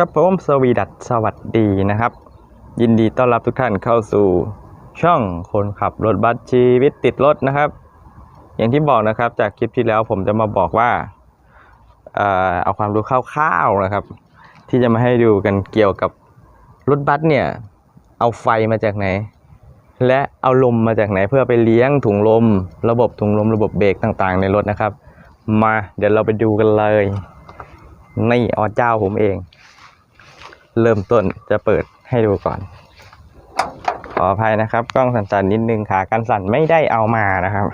ครับผมสวีดัตสวัสดีนะครับ ยินดีต้อนรับทุกท่านเข้าสู่ช่องคนขับรถบัสชีวิตติดรถนะครับ อย่างที่บอกนะครับจากคลิปที่แล้วผมจะมาบอกว่าเอ่อเอาความรู้คร่าวๆนะครับ ที่จะมาให้ดูกันเกี่ยวกับรถบัสเนี่ยเอาไฟมาจากไหน และเอาลมมาจากไหนเพื่อไปเลี้ยงถุงลม ระบบถุงลมระบบเบรกต่างๆ ในรถนะครับ มาเดี๋ยวเราไปดูกันเลยนี่อเจ้าผมเอง เริ่มต้นจะเปิดให้ดูก่อน ขออภัยนะครับ กล้องสั่นๆนิดนึงขากันสั่นไม่ได้เอามานะครับ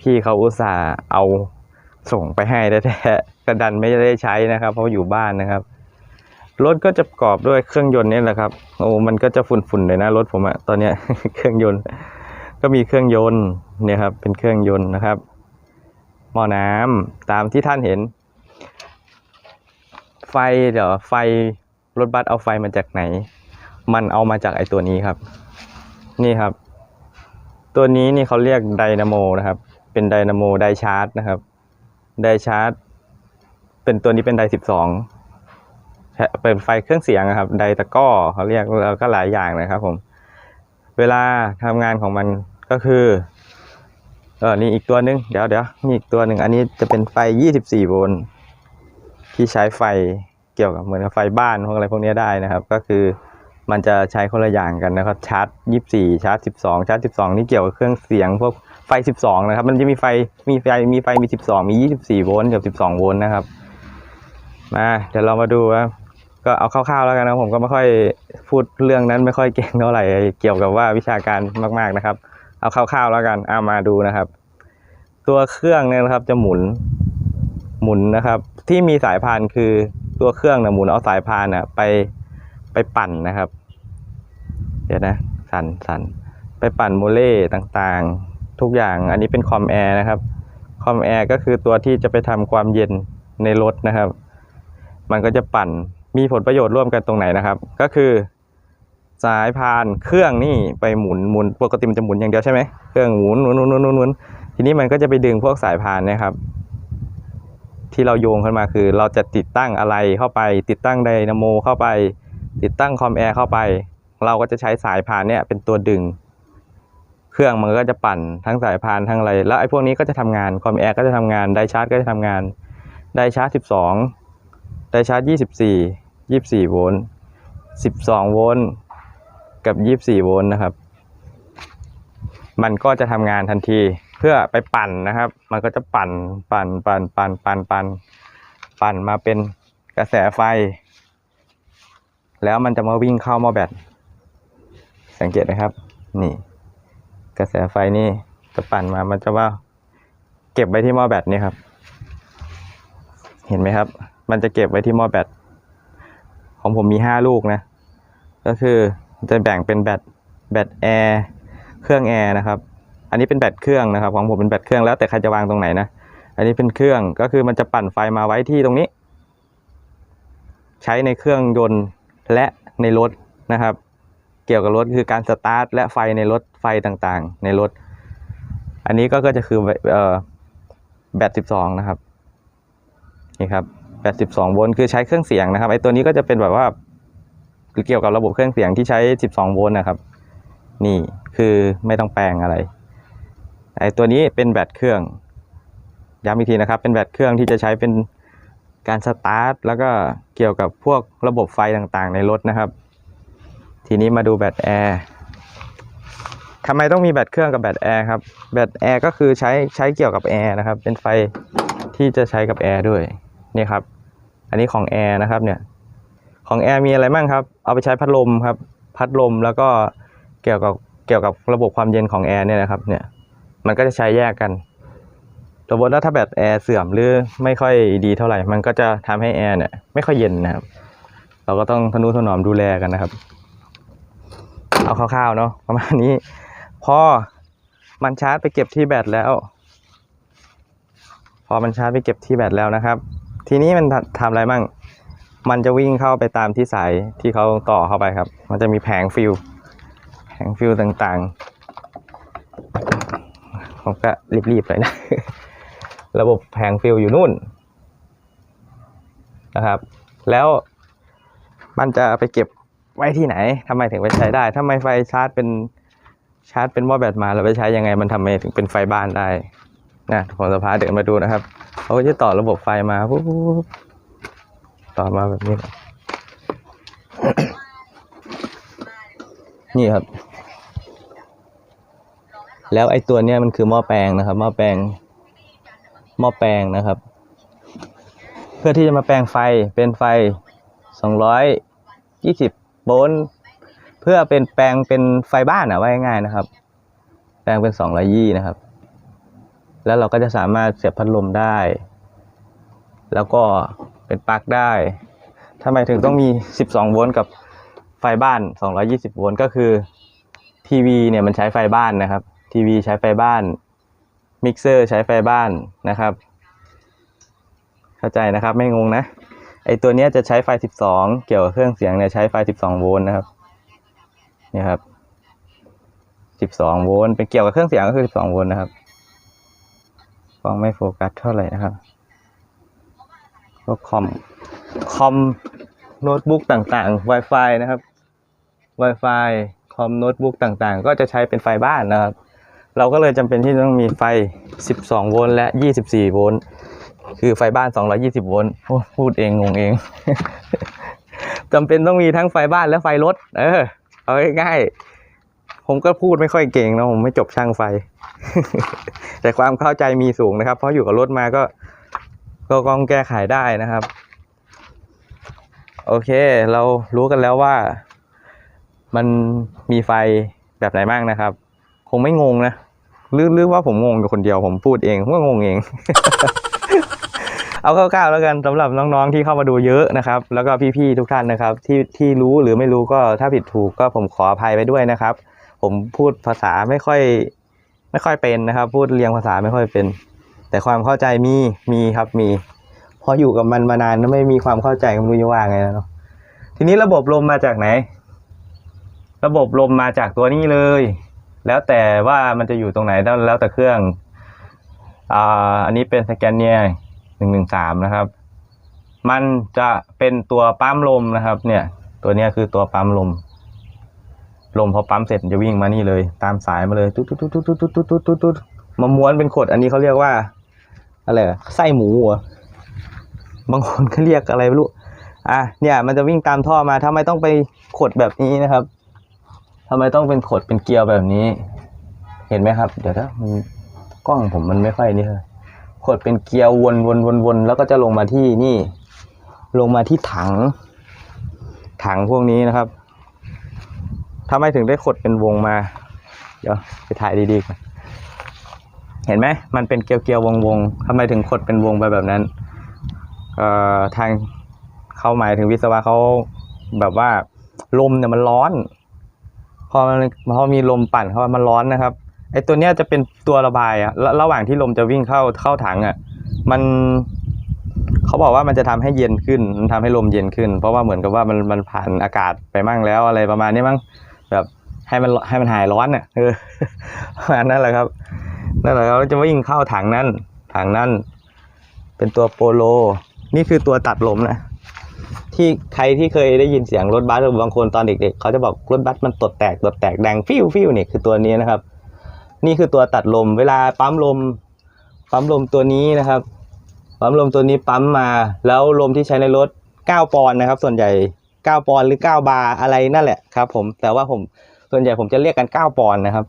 พี่เขาอุตส่าห์เอาส่งไปให้แท้ๆกระดันไม่ได้ใช้นะครับ เพราะอยู่บ้านนะครับรถก็จะประกอบด้วยเครื่องยนต์นี่แหละครับ โอ้มันก็จะฝุ่นๆเลยนะรถผมอะตอนเนี้ยเครื่องยนต์ ก็มีเครื่องยนต์เนี่ยครับ เป็นเครื่องยนต์นะครับหม้อน้ำตามที่ท่านเห็น ไฟเดี๋ยวไฟรถบัสเอาไฟมาจากไหน มันเอามาจากไอตัวนี้ครับ นี่ครับ ตัวนี้นี่เขาเรียกไดนาโมนะครับ เป็นไดนาโมไดชาร์จนะครับไดชาร์จเป็นตัวนี้เป็นไดสิบสองเป็นไฟเครื่องเสียงอะครับ ไดตะก้อเขาเรียกแล้วก็หลายอย่างนะครับผม เวลาทำงานของมันก็คือเออนี่อีกตัวหนึง เดี๋ยวเดี๋ยวนี่อีกตัวหนึ่งอันนี้จะเป็นไฟ24โวลต์ ที่ใช้ไฟเกี่ยวกับเหมือนกับไฟบ้านพวกอะไรพวกนี้ได้นะครับ ก็คือมันจะใช้คนละอย่างกันนะครับชาร์จ 24 ชาร์จ 12 ชาร์จ 12 นี่เกี่ยวกับเครื่องเสียงพวกไฟ 12 นะครับ มันจะมีไฟมีไฟมีไฟมี 12 มี 24 โวลต์กับ 12 โวลต์นะครับมาเดี๋ยวเรามาดูว่าก็เอาคร่าวๆแล้วกันนะผมก็ไม่ค่อยพูดเรื่องนั้นไม่ค่อยเก่งเท่าไหร่เกี่ยวกับว่าวิชาการมากๆนะครับ เอาคร่าวๆแล้วกันเอามาดูนะครับ ตัวเครื่องเนี่ยนะครับจะหมุน หมุนนะครับ ที่มีสายพานคือตัวเครื่องนะหมุนเอาสายพานนะไปไปปั่นนะครับ เดี๋ยวนะ สั่นสั่นไปปั่นโมเลต่างๆ ทุกอย่างอันนี้เป็นคอมแอร์นะครับคอมแอร์ก็คือตัวที่จะไปทำความเย็นในรถนะครับ มันก็จะปั่นมีผลประโยชน์ร่วมกันตรงไหนนะครับ ก็คือสายพานเครื่องนี่ไปหมุนหมุนปกติมันจะหมุนอย่างเดียวใช่ไหมเครื่องหมุนหมุนหมุนหมุนหมุนทีนี้มันก็จะไปดึงพวกสายพานนะครับ ที่เราโยงขึ้นมาคือ เราจะติดตั้งอะไรเข้าไป ติดตั้งไดนาโมเข้าไป ติดตั้งคอมแอร์เข้าไป เราก็จะใช้สายพานเนี่ยเป็นตัวดึง เครื่องมันก็จะปั่นทั้งสายพานทั้งอะไร แล้วไอ้พวกนี้ก็จะทำงานคอมแอร์ก็จะทำงานไดชาร์จก็จะทำงานไดชาร์จ 12ไดชาร์จ 24 24 โวลต์12 โวลต์กับ 24 โวลต์นะครับ มันก็จะทำงานทันที เพื่อไปปั่นนะครับ มันก็จะปั่นปั่นปั่นปั่นปั่นปั่นปั่นมาเป็นกระแสไฟ แล้วมันจะมาวิ่งเข้าหม้อแบตสังเกตนะครับ นี่ กระแสไฟนี่จะปั่นมามันจะว่า เก็บไว้ที่หม้อแบตนี่ครับ เห็นไหมครับ มันจะเก็บไว้ที่หม้อแบตของผมมีห้าลูกนะ ก็คือจะแบ่งเป็นแบตแบตแอร์เครื่องแอร์นะครับ อันนี้เป็นแบตเครื่องนะครับของผมเป็นแบตเครื่องแล้วแต่ใครจะวางตรงไหนนะ อันนี้เป็นเครื่องก็คือมันจะปั่นไฟมาไว้ที่ตรงนี้ ใช้ในเครื่องยนต์และในรถนะครับ เกี่ยวกับรถคือการสตาร์ทและไฟในรถไฟต่างๆ ในรถ อันนี้ก็จะคือเอ่อแบต 12 นะครับนี่ครับแบต 12 โวลต์คือใช้เครื่องเสียงนะครับไอ้ตัวนี้ก็จะเป็นแบบว่าเกี่ยวกับระบบเครื่องเสียงที่ใช้ 12 โวลต์นะครับ นี่คือไม่ต้องแปลงอะไร ไอตัวนี้เป็นแบตเครื่องย้ำอีกทีนะครับเป็นแบตเครื่องที่จะใช้เป็นการสตาร์ทแล้วก็เกี่ยวกับพวกระบบไฟต่างๆ ในรถนะครับ ทีนี้มาดูแบตแอร์ทำไมต้องมีแบตเครื่องกับแบตแอร์ครับแบตแอร์ก็คือใช้ใช้เกี่ยวกับแอร์นะครับ เป็นไฟที่จะใช้กับแอร์ด้วยนี่ครับ อันนี้ของแอร์นะครับเนี่ยของแอร์มีอะไรบ้างครับ เอาไปใช้พัดลมครับ พัดลมแล้วก็เกี่ยวกับเกี่ยวกับระบบความเย็นของแอร์เนี่ยนะครับเนี่ย มันก็จะใช้แยกกันสมมติว่าถ้าแบตแอร์เสื่อมหรือไม่ค่อยดีเท่าไหร่ มันก็จะทำให้แอร์เนี่ยไม่ค่อยเย็นนะครับ เราก็ต้องทนุถนอมดูแลกันนะครับ เอาคร่าวๆเนาะประมาณนี้ พอมันชาร์จไปเก็บที่แบตแล้ว พอมันชาร์จไปเก็บที่แบตแล้วนะครับ ทีนี้มันทำอะไรบ้างมันจะวิ่งเข้าไปตามที่สายที่เขาต่อเข้าไปครับ มันจะมีแผงฟิวแผงฟิวต่างๆ ผมก็รีบๆเลยนะ ระบบแผงฟิวอยู่นู่นนะครับ แล้วมันจะไปเก็บไว้ที่ไหนทำไมถึงไปใช้ได้ทำไมไฟชาร์จเป็นชาร์จเป็นหม้อแบตมาแล้วไปใช้ยังไง มันทำไมถึงเป็นไฟบ้านได้นะผมจะพาเดินมาดูนะครับเขาก็จะต่อระบบไฟมาปุ๊บต่อมาแบบนี้ นี่ครับ แล้วไอ้ตัวเนี้ยมันคือหม้อแปลงนะครับหม้อแปลงหม้อแปลงนะครับ เพื่อที่จะมาแปลงไฟเป็นไฟ 220 โวลต์เพื่อเป็นแปลงเป็นไฟบ้านอะว่าง่ายๆนะครับ แปลงเป็น220นะครับ แล้วเราก็จะสามารถเสียบพัดลมได้ แล้วก็เป็นปลั๊กได้ทำไมถึงต้องมี 12 โวลต์กับไฟบ้าน 220 โวลต์ก็คือทีวีเนี่ยมันใช้ไฟบ้านนะครับ ทีวีใช้ไฟบ้านมิกเซอร์ใช้ไฟบ้านนะครับ เข้าใจนะครับไม่งงนะไอตัวนี้จะใช้ไฟ 12 เกี่ยวกับเครื่องเสียงเนี่ยใช้ไฟ 12 โวลต์นะครับนี่ครับ 12 โวลต์เป็นเกี่ยวกับเครื่องเสียงก็คือ 12 โวลต์นะครับฟังไม่โฟกัสเท่าไหร่นะครับพวกคอมคอมโน้ตบุ๊กต่างๆ Wi-Fi นะครับ Wi-Fi คอมโน้ตบุ๊กต่างๆ ก็จะใช้เป็นไฟบ้านนะครับ เราก็เลยจำเป็นที่ต้องมีไฟ 12 โวลต์และ 24 โวลต์คือไฟบ้าน 220 โวลต์พูดเองงงเองจำเป็นต้องมีทั้งไฟบ้านและไฟรถ เออ เอาง่ายๆผมก็พูดไม่ค่อยเก่งนะผมไม่จบช่างไฟ แต่ความเข้าใจมีสูงนะครับ เพราะอยู่กับรถมาก็ก็ต้องแก้ไขได้นะครับ โอเค เรารู้กันแล้วว่ามันมีไฟแบบไหนบ้างนะครับ คงไม่งงนะ หรือหรือว่าผมงงอยู่คนเดียวผมพูดเองผมก็งงเอง เอาคร่าวๆแล้วกันสำหรับน้องๆที่เข้ามาดูเยอะนะครับ แล้วก็พี่ๆทุกท่านนะครับ ที่ที่รู้หรือไม่รู้ก็ถ้าผิดถูกก็ผมขออภัยไปด้วยนะครับ ผมพูดภาษาไม่ค่อย ไม่ค่อยเป็นนะครับ พูดเรียงภาษาไม่ค่อยเป็น แต่ความเข้าใจมีมีครับมีพออยู่กับมันมานานไม่มีความเข้าใจก็ไม่รู้จะว่าไงแล้วเนาะทีนี้ระบบลมมาจากไหน ระบบลมมาจากตัวนี้เลย แล้วแต่ว่ามันจะอยู่ตรงไหนแล้วแต่เครื่องอ่าอันนี้เป็นสแกนเนียหนึ่งหนึ่งสามนะครับ มันจะเป็นตัวปั๊มลมนะครับ เนี่ย ตัวเนี้ยคือตัวปั๊มลม ลมพอปั๊มเสร็จจะวิ่งมานี่เลย ตามสายมาเลยตุ๊ดตุ๊ดตุ๊ดตุ๊ดตุ๊ดตุ๊ดตุ๊ดตุ๊ดตุ๊ดมาม้วนเป็นขด อันนี้เขาเรียกว่าอะไรไส้หมูเหรอบางคนเขาเรียกอะไรไม่รู้อะเนี่ย มันจะวิ่งตามท่อมาทำไมต้องไปขดแบบนี้นะครับ ทำไมต้องเป็นขดเป็นเกลียวแบบนี้ เห็นไหมครับ เดี๋ยวนะมันกล้องผมมันไม่ค่อยนี่เลยขดเป็นเกลียววนวนวนวนแล้วก็จะลงมาที่นี่ ลงมาที่ถัง ถังพวกนี้นะครับทำไมถึงได้ขดเป็นวงมา เดี๋ยวไปถ่ายดีๆก่อนเห็นไหมมันเป็นเกลียวเกลียววงวงๆทำไมถึงขดเป็นวงไปแบบนั้นเอ่อทางเขาหมายถึงวิศวะเขาแบบว่าลมเนี่ยมันร้อน พอมันพอมีลมปั่นเข้ามามันร้อนนะครับไอตัวเนี้ยจะเป็นตัวระบายอะระระหว่างที่ลมจะวิ่งเข้าเข้าถังอะมันเขาบอกว่ามันจะทำให้เย็นขึ้น มันทำให้ลมเย็นขึ้น เพราะว่าเหมือนกับว่ามันมันผ่านอากาศไปมั่งแล้วอะไรประมาณนี้มั้งแบบให้มันให้มันหายร้อนอะเออประมาณนั้นแหละครับนั่นแหละเขาจะวิ่งเข้าถังนั้นถังนั้นเป็นตัวโปโล นี่คือตัวตัดลมนะ ที่ใครที่เคยได้ยินเสียงรถบัสหรือบางคนตอนเด็กๆเขาจะบอกรถบัสมันตดแตกตดแตกดังฟิวฟิวเนี่ยคือตัวนี้นะครับ นี่คือตัวตัดลม เวลาปั๊มลม ปั๊มลมตัวนี้นะครับ ปั๊มลมตัวนี้ปั๊มมา แล้วลมที่ใช้ในรถ 9 ปอนด์นะครับ ส่วนใหญ่ 9 ปอนด์หรือ 9 บาร์อะไรนั่นแหละครับ ผมแต่ว่าผมส่วนใหญ่ผมจะเรียกกัน 9 ปอนด์นะครับ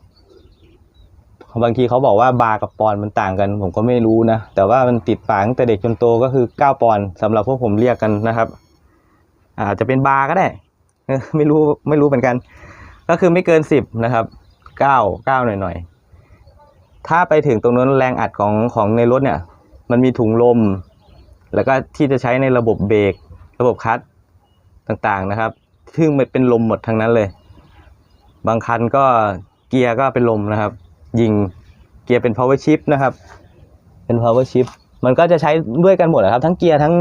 บางทีเขาบอกว่าบาร์กับปอนด์มันต่างกัน ผมก็ไม่รู้นะ แต่ว่ามันติดปากตั้งแต่เด็กจนโตก็คือ 9 ปอนด์สำหรับพวกผมเรียกกันนะครับ อาจจะเป็นบาร์ก็ได้ไม่รู้ไม่รู้เหมือนกัน ก็คือไม่เกิน10นะครับ9 9หน่อยๆถ้าไปถึงตรงนั้นแรงอัดของของในรถเนี่ย มันมีถุงลม แล้วก็ที่จะใช้ในระบบเบรกระบบคลัตช์ต่างๆนะครับ ซึ่งมันเป็นลมหมดทั้งนั้นเลย บางคันก็เกียร์ก็เป็นลมนะครับ ยิงเกียร์เป็น power shift นะครับ เป็น power shift มันก็จะใช้ด้วยกันหมดนะครับ ทั้งเกียร์ทั้ง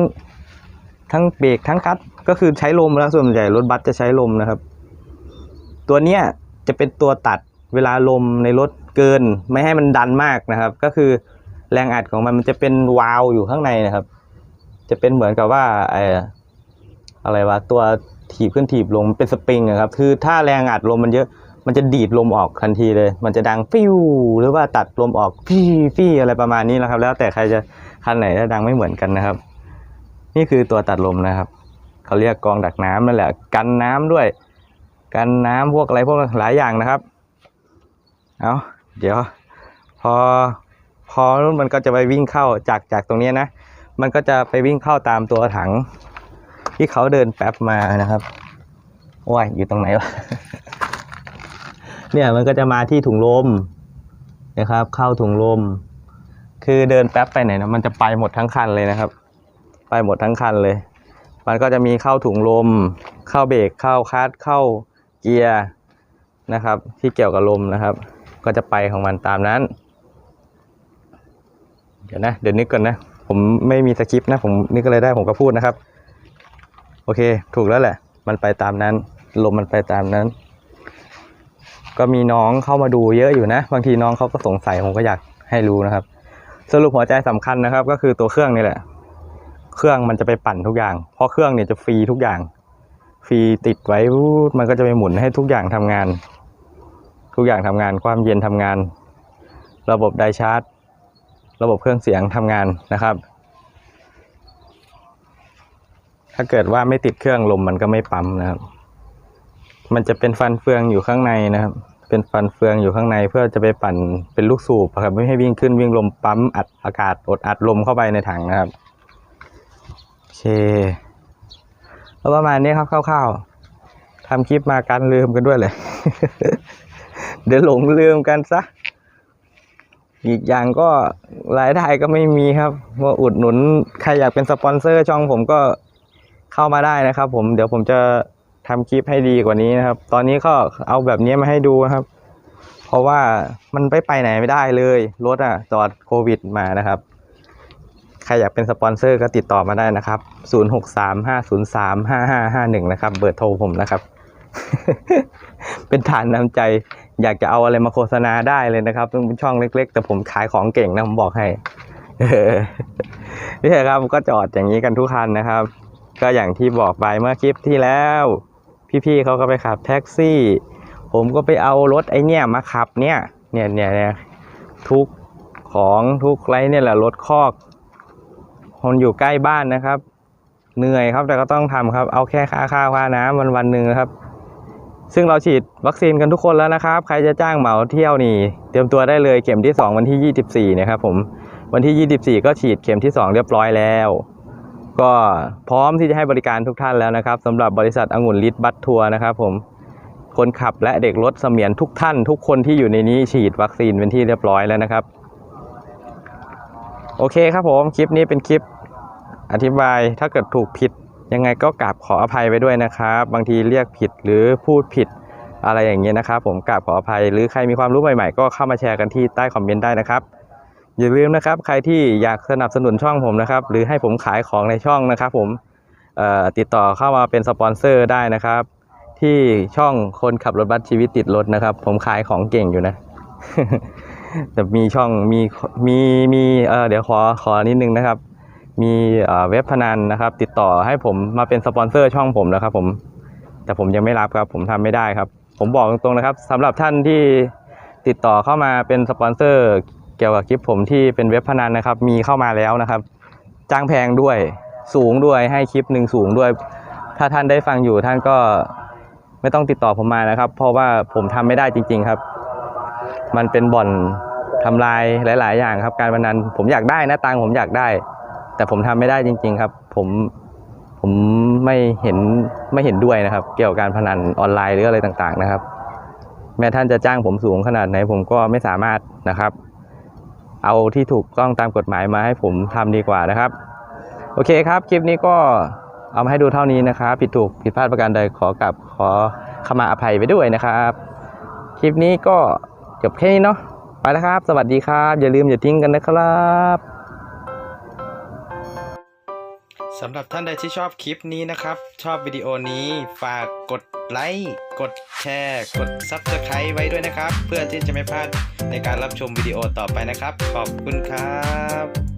ทั้งเบรกทั้งคลัตช์ ก็คือใช้ลมแล้วส่วนใหญ่รถบัสจะใช้ลมนะครับ ตัวเนี้ยจะเป็นตัวตัดเวลาลมในรถเกิน ไม่ให้มันดันมากนะครับ ก็คือแรงอัดของมันมันจะเป็นวาล์วอยู่ข้างในนะครับ จะเป็นเหมือนกับว่าไออะไรวะตัวถีบขึ้นถีบลงเป็นสปริงอะครับ คือถ้าแรงอัดลมมันเยอะมันจะดีดลมออกทันทีเลย มันจะดังฟิวหรือว่าตัดลมออกฟี่ฟี่อะไรประมาณนี้นะครับ แล้วแต่ใครจะคันไหนจะดังไม่เหมือนกันนะครับ นี่คือตัวตัดลมนะครับ เขาเรียกกองดักน้ำนั่นแหละ กันน้ำด้วย กันน้ำพวกอะไรพวกหลายอย่างนะครับ เอาเดี๋ยว พอพอมันก็จะไปวิ่งเข้าจากจากตรงนี้นะ มันก็จะไปวิ่งเข้าตามตัวถัง ที่เขาเดินแป๊บมานะครับว้ายอยู่ตรงไหนวะเนี่ยมันก็จะมาที่ถุงลมนะครับ เข้าถุงลม คือเดินแป๊บไปไหนนะมันจะไปหมดทั้งคันเลยนะครับ ไปหมดทั้งคันเลย มันก็จะมีเข้าถุงลม เข้าเบรกเข้าคลัตช์เข้าเกียร์นะครับ ที่เกี่ยวกับลมนะครับ ก็จะไปของมันตามนั้น เดี๋ยวนะ เดี๋ยวนึกก่อนนะ ผมไม่มีสคริปต์นะ ผมนึกอะไรได้ผมก็พูดนะครับ โอเค ถูกแล้วแหละ มันไปตามนั้น ลมมันไปตามนั้น ก็มีน้องเข้ามาดูเยอะอยู่นะ บางทีน้องเขาก็สงสัยผมก็อยากให้รู้นะครับ สรุปหัวใจสำคัญนะครับ ก็คือตัวเครื่องนี่แหละ เครื่องมันจะไปปั่นทุกอย่าง เพราะเครื่องเนี่ยจะฟรีทุกอย่าง ฟรีติดไว้มันก็จะไปหมุนให้ทุกอย่างทำงาน ทุกอย่างทำงานความเย็นทำงาน ระบบไดชาร์จ ระบบเครื่องเสียงทำงานนะครับ ถ้าเกิดว่าไม่ติดเครื่องลมมันก็ไม่ปั๊มนะครับ มันจะเป็นฟันเฟืองอยู่ข้างในนะครับ เป็นฟันเฟืองอยู่ข้างในเพื่อจะไปปั่นเป็นลูกสูบครับไม่ให้วิ่งขึ้นวิ่งลมปั๊มอัดอากาศอดอัดลมเข้าไปในถังนะครับ เคแล้วประมาณนี้ครับคร่าวๆทำคลิปมาการลืมกันด้วยเลย เดี๋ยวหลงลืมกันซะ อีกอย่างก็รายได้ก็ไม่มีครับว่าอุดหนุนใครอยากเป็นสปอนเซอร์ช่องผมก็เข้ามาได้นะครับ ผมเดี๋ยวผมจะทำคลิปให้ดีกว่านี้นะครับ ตอนนี้ก็เอาแบบนี้มาให้ดูครับ เพราะว่ามันไปไปไหนไม่ได้เลย รถอะจอดโควิดมานะครับ ครอยากเป็นสปอนเซอร์ก็ติดต่อมาได้นะครับ 0635035551 นะครับ เบอร์โทรผมนะครับ เป็นฐานน้ำใจ อยากจะเอาอะไรมาโฆษณาได้เลยนะครับเป็นช่องเล็ก ๆ แต่ผมขายของเก่งนะผมบอกให้เนี่ครับก็จอดอย่างนี้กันทุกคันนะครับ ก็อย่างที่บอกไปเมื่อคลิปที่แล้ว พี่ๆเขาก็ไปขับแท็กซี่ ผมก็ไปเอารถไอเนี่ยมาขับเนี่ย เนี่ยเนี่ยเนี่ยทุกของทุกไรเนี่ยแหละรถคอก คนอยู่ใกล้บ้านนะครับ เหนื่อยครับแต่ก็ต้องทำครับ เอาแค่ค่าข้าวค่าน้ำวันวันหนึ่งนะครับ ซึ่งเราฉีดวัคซีนกันทุกคนแล้วนะครับ ใครจะจ้างเหมาเที่ยวนี่ เตรียมตัวได้เลยเข็มที่ 2 วันที่ 24นะครับผมวันที่ 24 ก็ฉีดเข็มที่ 2 เรียบร้อยแล้ว ก็พร้อมที่จะให้บริการทุกท่านแล้วนะครับสำหรับบริษัทองุ่นลิตบัตทัวร์นะครับผมคนขับและเด็กรถเสมียนทุกท่าน ทุกคนที่อยู่ในนี้ฉีดวัคซีนเป็นที่เรียบร้อยแล้วนะครับ โอเคครับผม คลิปนี้เป็นคลิปอธิบายถ้าเกิดถูกผิดยังไงก็กราบขออภัยไปด้วยนะครับ บางทีเรียกผิดหรือพูดผิดอะไรอย่างเงี้ยนะครับ ผมกราบขออภัย หรือใครมีความรู้ใหม่ๆ ก็เข้ามาแชร์กันที่ใต้คอมเมนต์ได้นะครับ อย่าลืมนะครับ ใครที่อยากสนับสนุนช่องผมนะครับ หรือให้ผมขายของในช่องนะครับผมติดต่อเข้ามาเป็นสปอนเซอร์ได้นะครับ ที่ช่องคนขับรถบัสชีวิตติดรถนะครับ ผมขายของเก่งอยู่นะ แต่มีช่องมีมีมีเออเดี๋ยวขอขอนิดนึงนะครับ มีเอ่อเว็บพนันนะครับ ติดต่อให้ผมมาเป็นสปอนเซอร์ช่องผมนะครับผมแต่ผมยังไม่รับครับ ผมทำไม่ได้ครับ ผมบอกตรงๆนะครับสำหรับท่านที่ติดต่อเข้ามาเป็นสปอนเซอร์เกี่ยวกับคลิปผมที่เป็นเว็บพนันนะครับ มีเข้ามาแล้วนะครับ จ้างแพงด้วยสูงด้วยให้คลิปหนึ่งสูงด้วย ถ้าท่านได้ฟังอยู่ท่านก็ไม่ต้องติดต่อผมมานะครับ เพราะว่าผมทำไม่ได้จริง ๆ ครับ มันเป็นบ่อนทำลายหลาย ๆ อย่างครับ การพนันผมอยากได้นะตังผมอยากได้ แต่ผมทำไม่ได้จริง ๆครับ ผมผมไม่เห็นไม่เห็นด้วยนะครับ เกี่ยวกับการพนันออนไลน์หรืออะไรต่าง ๆ นะครับ แม้ท่านจะจ้างผมสูงขนาดไหนผมก็ไม่สามารถนะครับ เอาที่ถูกต้องตามกฎหมายมาให้ผมทำดีกว่านะครับ โอเคครับคลิปนี้ก็เอามาให้ดูเท่านี้นะครับ ผิดถูกผิดพลาดประการใดขอกลับขอขมาอภัยไปด้วยนะครับ คลิปนี้ก็ จบแค่นี้เนาะไปแล้วครับ สวัสดีครับ อย่าลืมอย่าทิ้งกันนะครับสำหรับท่านใดที่ชอบคลิปนี้นะครับ ชอบวิดีโอนี้ฝากกดไลค์ กดแชร์ กด Subscribe ไว้ด้วยนะครับ เพื่อที่จะไม่พลาดในการรับชมวิดีโอต่อไปนะครับ ขอบคุณครับ